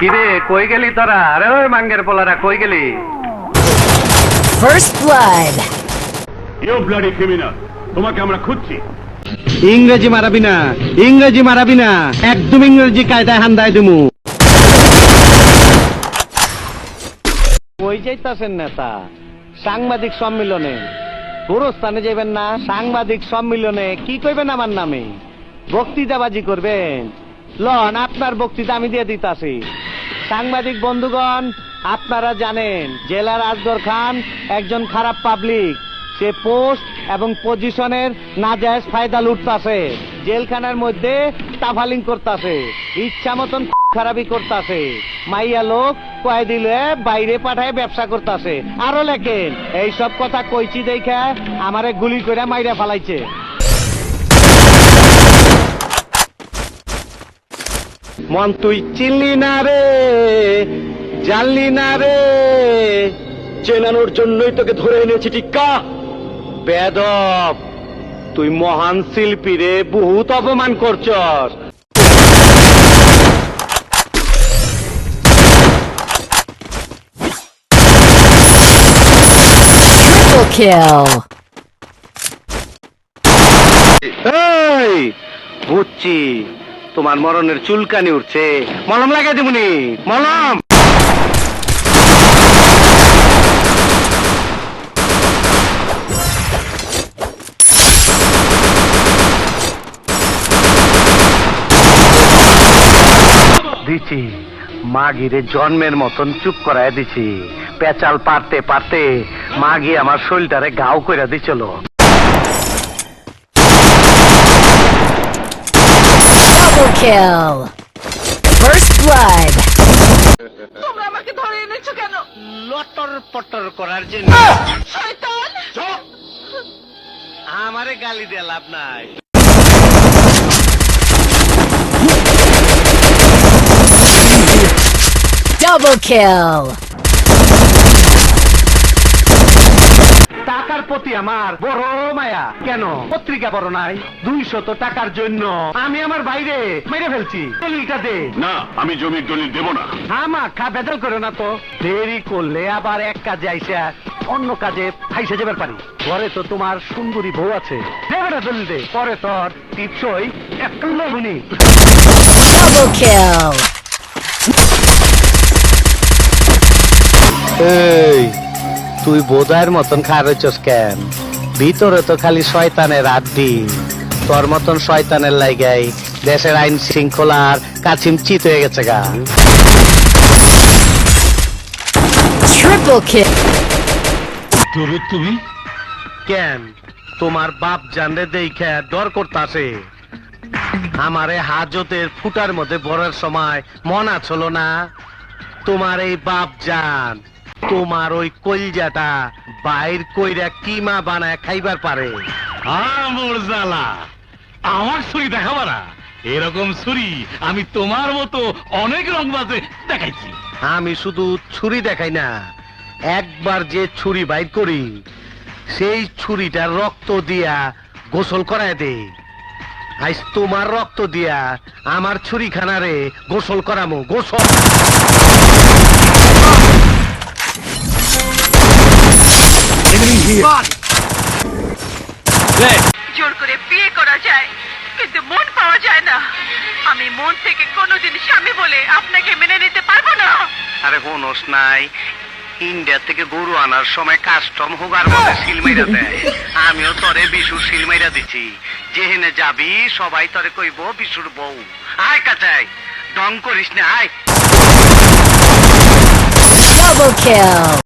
কিরে কই গেলি তোরা? আরে ওই মাঙ্গের পোলারা কই গেলি? First blood. You bloody criminal তোমাকে আমরা খুঁজছি। ইংরেজি মারাবি না ইংরেজি মারাবি না একদম ইংরেজি কায়দায় হান্দায় দিমু। ওই যাইতাছেন নেতা? সাংবাদিক সম্মেলনে। গোরস্থানে যাবেন না সাংবাদিক সম্মেলনে। কি কইবেন আমার নামে? বক্তৃতাবাজি করবেন? লন আপনার বক্তৃতা আমি দিয়ে দিতাছি। সাংবাদিক বন্ধুগণ, আপনারা জানেন জেলার আসগর খান একজন খারাপ পাবলিক সে পোস্ট এবং পজিশনের নাজায়েজ ফায়দা লুটতাছে, জেলখানার মধ্যে তাফালিং করতাছে, ইচ্ছা মতন খারাপি করতাছে। মাইয়া লোক কয় দিলে বাইরে পাঠায় ব্যবসা করতাছে। আরও লেখেন এই সব কথা কইছি দেখা আমারে গুলি করে মাইরা ফালাইছে। মন তুই চিনলি না রে জানলি না রে। চেনানোর জন্যই তোকে ধরে এনেছি টিক্কা বেদব তুই মহান শিল্পী রে বহুত অপমান করছস। Kill. এই বুঝছি তোমার মরণের চুলকানি উঠছে। মলম লাগাই দেবনি মলম! দিছি। মাগিরে জন্মের মতন চুপ করায় দিছি। পেঁচাল পারতে পারতে মাগি আমার শরীরটারে গাও কইরা দিছিল। Double kill. First blood. তোমরা আমাকে ধরে এনেছো কেন লটর পটর করার জন্য শয়তান আমারে গালি দিয়ে লাভ নাই Double kill. প্রতি আমার। বড় মায়া। কেন? পত্রিকা বড় নাই। দুইশত টাকার জন্য। আমি আমার বাইরে মেরে ফেলছি। দলিলটা দে। না আমি জমির দলিল দেব না। আমা খা বেদল করে না তো। দেরি করলে আবার এক কাজে আইসা অন্য কাজে ফাইসে যাবার পারি। ঘরে তো তোমার সুন্দরী বউ আছে। দেবে না দলিল দে। পরে তোর টিপসই এক লবণী Double kill. এই তুই বোধায়ের মতন খারচস কেন? ভিতরে তো খালি শয়তানের আড্ডি। তোর মতন শয়তানের লাইগাই দেশের আইন শৃঙ্খলার কাছিম চিত হয়ে গেছে গা। Kill. তুমি? কেন? তোমার বাপ জানলে দেখে ডর করতাছে। আমারে হাজতের ফুটার মধ্যে বড়ার সময় মন আছলো না। তোমার এই বাপ জান তোমার ওই কলজাটা বাইর কইরা কিমা বানায় খাইবার পারে। আমার জ্বালা। আমার ছুরি দেখাবা না এরকম ছুরি আমি তোমার মতো অনেক রংবাজে দেখাইছি। আমি শুধু ছুরি দেখাই না একবার যে ছুরি বাইর করি সেই ছুরিটা রক্ত দিয়া গোসল করায় দে। আজ তোমার রক্ত দিয়া আমার ছুরি খানারে গোসল করামো গোসল। জোর করে বিয়ে করা যায় কিন্তু মন পাওয়া যায় না। আমি মন থেকে কোনোদিন স্বামী বলে আপনাকে মেনে নিতে পারব না। আরে হোনস নাই ইন্ডিয়া থেকে গরু আনার সময় কাস্টম হোগার মধ্যে সিলমাইরা দেয়। আমিও তরে বিশুর সিলমাইরা দিছি। যেহেনে যাবি সবাই তরে কইব বিশুর বউ। আয় কাচাই ডং করিস না আয়। Double kill.